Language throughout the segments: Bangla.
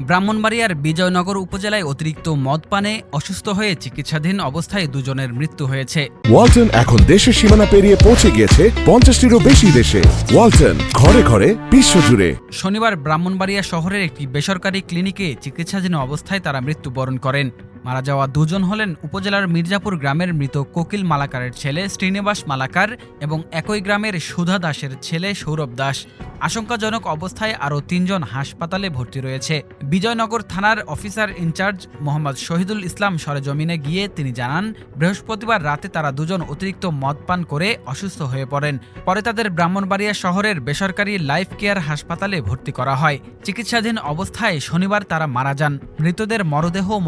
ব্রাহ্মণবাড়িয়ার বিজয়নগর উপজেলায় অতিরিক্ত মদ পানে অসুস্থ হয়ে চিকিৎসাধীন অবস্থায় দুজনের মৃত্যু হয়েছে। ওয়ালটন এখন দেশের সীমানা পেরিয়ে পৌঁছে গিয়েছে পঞ্চাশটিরও বেশি দেশে। ওয়ালটন ঘরে ঘরে বিশ্বজুড়ে। শনিবার ব্রাহ্মণবাড়িয়া শহরের একটি বেসরকারি ক্লিনিকে চিকিৎসাধীন অবস্থায় তারা মৃত্যুবরণ করেন। মারা যাওয়া দুজন হলেন উপজেলার মির্জাপুর গ্রামের মৃত কোকিল মালাকারের ছেলে শ্রীনিবাস মালাকার এবং একই গ্রামের সুধা দাসের ছেলে সৌরভ দাস। আশঙ্কাজনক অবস্থায় আরও তিনজন হাসপাতালে ভর্তি রয়েছে। বিজয়নগর থানার officer in charge Mohammad Shahidul Islam সরেজমিনে গিয়ে তিনি জানান, বৃহস্পতিবার রাতে তারা দুজন অতিরিক্ত মদ পান করে অসুস্থ হয়ে পড়েন। পরে তাদের ব্রাহ্মণবাড়িয়া শহরের বেসরকারি লাইফ কেয়ার হাসপাতালে ভর্তি করা হয়। চিকিৎসাধীন অবস্থায় শনিবার তারা মারা যান। মৃতদের মরদেহ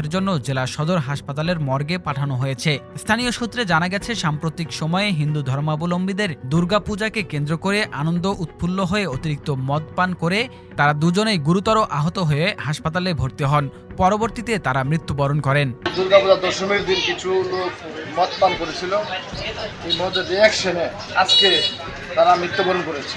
ময়নাতদন্তের জন্য জেলা সদর হাসপাতালের মর্গে পাঠানো হয়েছে। স্থানীয় সূত্রে জানা গেছে, সাম্প্রতিক সময়ে হিন্দু ধর্মাবলম্বীদের দুর্গাপূজাকে কেন্দ্র করে আনন্দ উৎফুল্ল হয়ে অতিরিক্ত মদ পান করে তারা দুজনেই গুরুতর আহত হয়ে হাসপাতালে ভর্তি হন। পরবর্তীতে তারা মৃত্যুবরণ করেন। দুর্গাপূজা দশমীর দিন কিছু লোক মদ পান করেছিল। এই মদের রিয়াকশনে আজকে তারা মৃত্যুবরণ করেছে।